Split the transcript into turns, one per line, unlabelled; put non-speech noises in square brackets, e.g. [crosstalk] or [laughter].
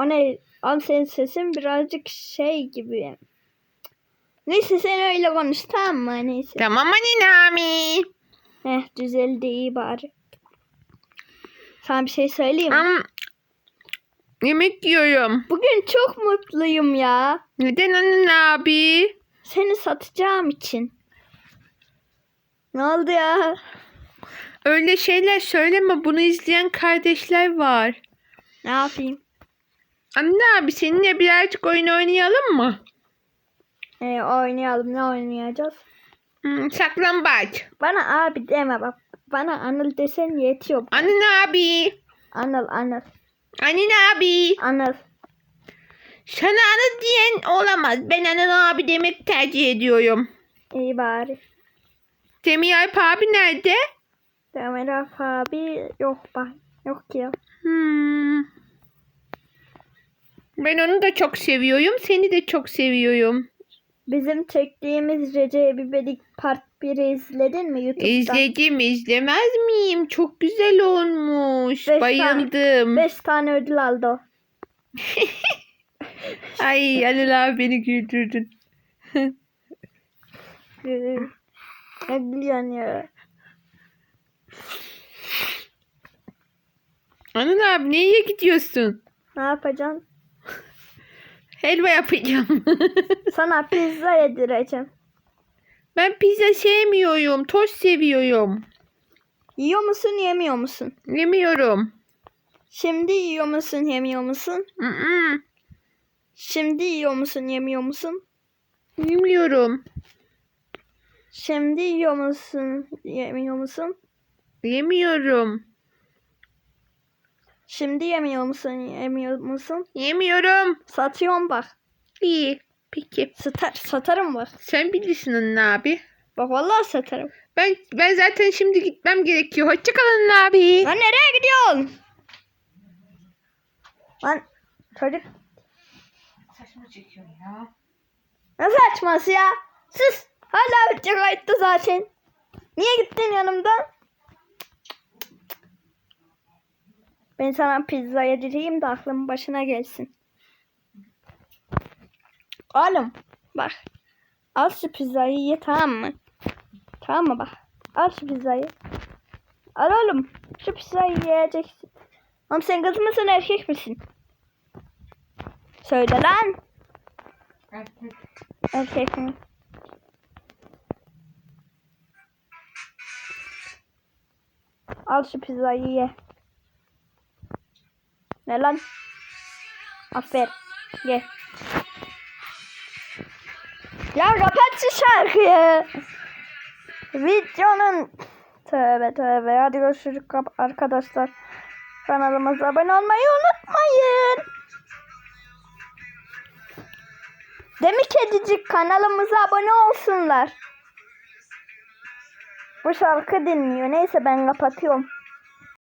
O ne? Ama senin sesin birazcık şey gibi. Neyse sen öyle konuş tamam mı? Neyse.
Tamam anne Nami.
Heh düzeldi iyi bari. Sana bir şey söyleyeyim mi?
Yemek yiyorum.
Bugün çok mutluyum ya.
Neden anne abi?
Seni satacağım için. Ne oldu ya?
Öyle şeyler söyleme. Bunu izleyen kardeşler var.
Ne yapayım?
Anne abi seninle birazcık oyun oynayalım mı?
Ee, oynayalım. Ne oynayacağız?
Hmm, saklambaç.
Bana abi deme bak. Bana Anıl desen yetiyor.
Anne abi.
Anıl, Anıl,
Anne abi.
Anıl.
Sana anne diyen olamaz. Ben anne abi demek tercih ediyorum.
İyi bari.
Semih Alp abi nerede?
Demir Af abi yok bak. Yok ya.
Hmm. Ben onu da çok seviyorum. Seni de çok seviyorum.
Bizim çektiğimiz Recep İvedik Part 1'i izledin mi YouTube'da?
İzledim izlemez miyim? Çok güzel olmuş.
Beş
Bayıldım.
5 tane ödül aldı o. [laughs]
Ay Anıl abi beni güldürdün. [laughs]
Ee, Ne gülüyorsun ya?
Anıl abi nereye gidiyorsun?
Ne yapacaksın?
Helva yapacağım. [laughs]
Sana pizza yedireceğim.
ben pizza sevmiyorum. Tost seviyorum.
Yiyor musun yemiyor musun?
Yemiyorum.
Şimdi yiyor musun yemiyor musun?
Mm-mm.
Şimdi yiyor musun yemiyor musun?
Yemiyorum.
Şimdi yiyor musun yemiyor musun?
Yemiyorum.
Şimdi yemiyor musun yemiyor musun?
Yemiyorum.
Satıyorum bak.
İyi. Peki.
Satar, satarım bak.
Sen bilirsin Anıl abi.
Bak vallahi satarım.
Ben ben zaten şimdi gitmem gerekiyor. Hoşçakalın Anıl abi.
Lan nereye gidiyorsun? Lan çocuk
Saçma çekiyor ya.
ne saçması ya? Sus. Hala bütçe kayıttı zaten. Niye gittin yanımdan? Ben sana pizza yedireyim de aklın başına gelsin. Oğlum bak. Al şu pizzayı ye tamam mı? Tamam mı bak. Al şu pizzayı. Al oğlum. Şu pizzayı yiyeceksin. Oğlum sen kız mısın erkek misin? Söyle lan. Erkek mi? Al şu pizzayı ye. Ne lan? Aferin. Ye. Ya kapat şu şarkıyı. Videonun tövbe tövbe. Hadi görüşürüz arkadaşlar. Kanalımıza abone olmayı unutmayın. Demiş kedicik kanalımıza abone olsunlar. Bu şarkı dinliyor. Neyse ben kapatıyorum.